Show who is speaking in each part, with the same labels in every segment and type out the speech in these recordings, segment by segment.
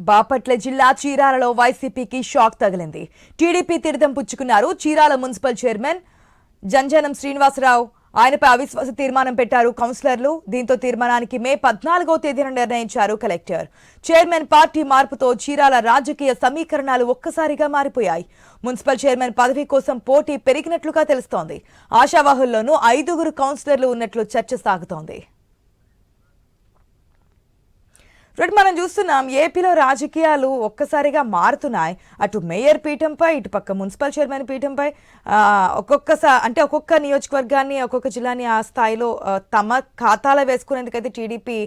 Speaker 1: బాపట్ల జిల్లా చీరాలలో వైసీపీకి షాక్ తగిలింది. టీడీపీ తీర్థం పుచ్చుకున్నారు చీరాల మున్సిపల్ చైర్మన్ జంజనం శ్రీనివాసరావు. ఆయనపై అవిశ్వాస తీర్మానం పెట్టారు కౌన్సిలర్లు. దీంతో తీర్మానానికి మే పద్నాలుగో తేదీన నిర్ణయించారు కలెక్టర్. చైర్మన్ పార్టీ మార్పుతో చీరాల రాజకీయ సమీకరణాలు ఒక్కసారిగా మారిపోయాయి. మున్సిపల్ చైర్మన్ పదవి కోసం పోటీ పెరిగినట్లుగా తెలుస్తోంది. ఆశావాహుల్లోనూ ఐదుగురు కౌన్సిలర్లు ఉన్నట్లు చర్చ సాగుతోంది. ఇప్పుడు మనం చూస్తున్నాం ఏపీలో రాజకీయాలు ఒక్కసారిగా మారుతున్నాయి. అటు మేయర్ పీఠంపై ఇటు పక్క మున్సిపల్ చైర్మన్ పీఠంపై ఒక్కొక్కసారి అంటే ఒక్కొక్క నియోజకవర్గాన్ని ఒక్కొక్క జిల్లాని ఆ స్థాయిలో తమ ఖాతాలో వేసుకునేందుకైతే టీడీపీ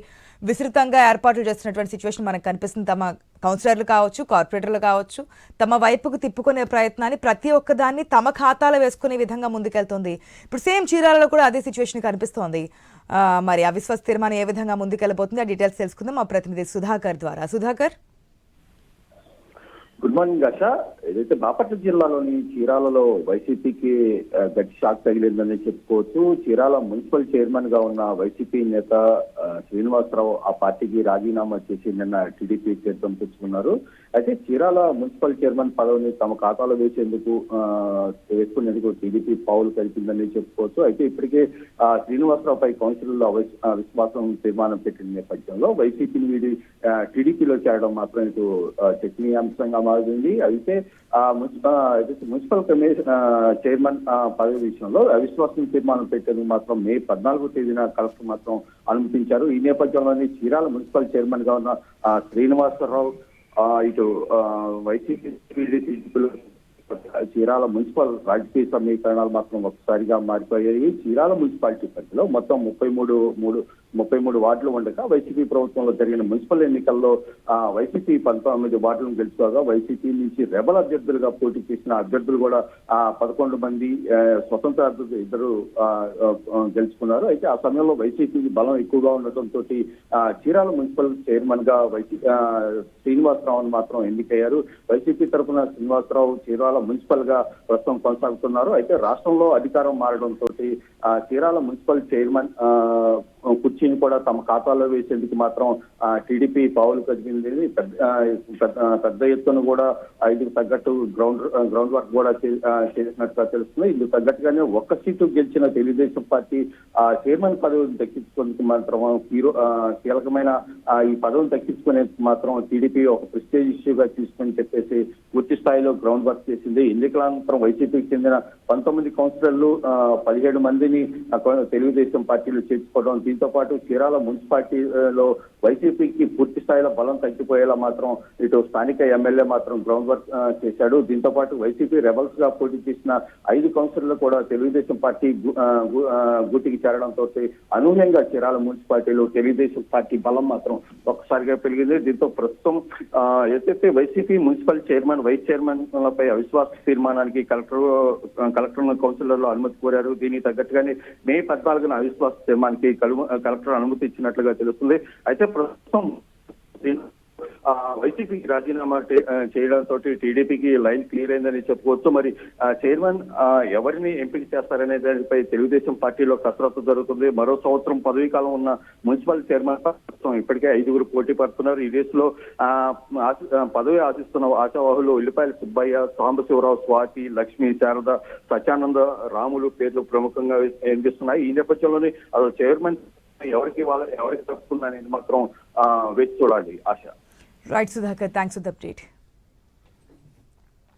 Speaker 1: విస్తృతంగా ఏర్పాట్లు చేస్తున్నటువంటి సిచ్యువేషన్ మనకు కనిపిస్తుంది. తమ కౌన్సిలర్లు కావచ్చు కార్పొరేటర్లు కావచ్చు తమ వైపుకు తిప్పుకునే ప్రయత్నాన్ని ప్రతి ఒక్కదాన్ని తమ ఖాతాలో వేసుకునే విధంగా ముందుకెళ్తుంది. ఇప్పుడు సేమ్ చీరాలలో కూడా అదే సిచ్యువేషన్ కనిపిస్తోంది. మరి అవిశ్వాస తీర్మానం ఏ విధంగా ముందుకెళ్ళబోతుంది? ఆ డీటెయిల్స్ తెలుసుకుందాం. మా ప్రతినిధి సుధాకర్ ద్వారా. సుధాకర్?
Speaker 2: గుడ్ మార్నింగ్ ఆశ ఏదైతే బాపట్ల జిల్లాలోని చీరాలలో వైసీపీకి గట్టి షాక్ తగిలిందని చెప్పుకోవచ్చు. చీరాల మున్సిపల్ చైర్మన్గా ఉన్న వైసీపీ నేత శ్రీనివాసరావు ఆ పార్టీకి రాజీనామా చేసి నిన్న టీడీపీ తీర్థం తెచ్చుకున్నారు. అయితే చీరాల మున్సిపల్ చైర్మన్ పదవిని తమ ఖాతాలో వేసేందుకు వేసుకునేందుకు టీడీపీ పావులు కలిపిందని చెప్పుకోవచ్చు. అయితే ఇప్పటికే ఆ, శ్రీనివాసరావు పై కౌన్సిల్లో అవిశ్- విశ్వాసం తీర్మానం పెట్టిన నేపథ్యంలో వైసీపీని వీడి టీడీపీలో చేరడం మాత్రం ఇటు చర్చనీయాంశంగా మారింది. అయితే మున్సిపల్ కమిషన్ చైర్మన్ ఆ, పదవి విషయంలో అవిశ్వాసం తీర్మానం పెట్టేందుకు మాత్రం మే పద్నాలుగో తేదీన కలెక్టర్ మాత్రం అనుమతించారు. ఈ నేపథ్యంలోనే చీరాల మున్సిపల్ చైర్మన్గా ఉన్న శ్రీనివాసరావు ఇటు ఆ, వైసీపీ చీరాల మున్సిపల్ రాజకీయ సమీకరణాలు మాత్రం ఒకసారిగా మారిపోయాయి. చీరాల మున్సిపాలిటీ పరిధిలో మొత్తం ముప్పై మూడు మూడు ముప్పై మూడు వార్డులు ఉండగా వైసీపీ ప్రభుత్వంలో జరిగిన మున్సిపల్ ఎన్నికల్లో ఆ, వైసీపీ పంతొమ్మిది వార్డులను గెలుచుకోగా వైసీపీ నుంచి రెబల్ అభ్యర్థులుగా పోటీ చేసిన అభ్యర్థులు కూడా ఆ, పదకొండు మంది స్వతంత్ర అభ్యర్థులు ఇద్దరు గెలుచుకున్నారు. అయితే ఆ సమయంలో వైసీపీ బలం ఎక్కువగా ఉండటంతో చీరాల మున్సిపల్ చైర్మన్గా వైసీ శ్రీనివాసరావును మాత్రం ఎన్నికయ్యారు. వైసీపీ తరఫున శ్రీనివాసరావు చీరాల మున్సిపల్గా ప్రస్తుతం కొనసాగుతున్నారు. అయితే రాష్ట్రంలో అధికారం మారడంతో చీరాల మున్సిపల్ చైర్మన్ కుర్చీని కూడా తమ ఖాతాలో వేసేందుకు మాత్రం ఆ, టీడీపీ పావులు కదిపింది పెద్ద పెద్ద- ఎత్తున కూడా ఐదుకు తగ్గట్టు గ్రౌండ్ గ్రౌండ్ వర్క్ కూడా చేసినట్టుగా తెలుస్తుంది. ఇందుకు తగ్గట్టుగానే ఒక్క సీటు గెలిచిన తెలుగుదేశం పార్టీ ఆ చైర్మన్ పదవిని దక్కించుకునేందుకు మాత్రం హీరో ఆ, కీలకమైన ఈ పదవిని దక్కించుకునేందుకు మాత్రం టీడీపీ ఒక ప్రెస్టేజ్ ఇష్యూగా తీసుకుని చెప్పేసి పూర్తి స్థాయిలో గ్రౌండ్ వర్క్ చేసింది. ఎన్నికల అనంతరం వైసీపీకి చెందిన పంతొమ్మిది కౌన్సిలర్లు పదిహేడు మందిని తెలుగుదేశం పార్టీలో చేర్చుకోవడం దీంతో పాటు చీరాల మున్సిపాలిటీలో వైసీపీకి పూర్తి స్థాయిలో బలం తగ్గిపోయేలా మాత్రం ఇటు స్థానిక ఎమ్మెల్యే మాత్రం గ్రౌండ్ వర్క్ చేశాడు. దీంతో పాటు వైసీపీ రెబల్స్గా పోటీ చేసిన ఐదు కౌన్సిలర్లు కూడా తెలుగుదేశం పార్టీ గుటికి గూటికి చేరడంతో అనూహ్యంగా చీరాల మున్సిపాలిటీలో తెలుగుదేశం పార్టీ బలం మాత్రం ఒక్కసారిగా పెరిగింది. దీంతో ప్రస్తుతం ఆ, ఏదైతే YCP municipal chairman vice chairman లపై అవిశ్వాస తీర్మానానికి కలెక్టర్ కలెక్టర్ కౌన్సిలర్లు అనుమతి కోరారు. దీనికి తగ్గట్టుగానే మే పద్నాలుగున అవిశ్వాస తీర్మానానికి కలుగు కలెక్టర్ అనుమతి ఇచ్చినట్లుగా తెలుస్తుంది. అయితే ప్రస్తుతం వైసీపీకి రాజీనామా చేయడంతో టీడీపీకి లైన్ క్లియర్ అయిందని చెప్పుకోవచ్చు. మరి చైర్మన్ ఎవరిని ఎంపిక చేస్తారనే దానిపై తెలుగుదేశం పార్టీలో కసరత్తు జరుగుతుంది. మరో సంవత్సరం పదవీ కాలం ఉన్న మున్సిపల్ చైర్మన్ ఇప్పటికే ఐదుగురు పోటీ పడుతున్నారు. ఈ రేసులో ఆ, పదవి ఆశిస్తున్న ఆశావాహులు ఉల్లిపాయల సుబ్బయ్య సాంబశివరావు స్వాతి లక్ష్మి శారద సత్యానంద రాములు పేర్లు ప్రముఖంగా వినిపిస్తున్నాయి ఈ నేపథ్యంలోనే అసలు చైర్మన్ ఎవరికి వాళ్ళ ఎవరికి తప్పుతుందనేది మాత్రం ఆ, వేచి చూడాలి ఆశ.
Speaker 1: Right Sudhakar thanks for the update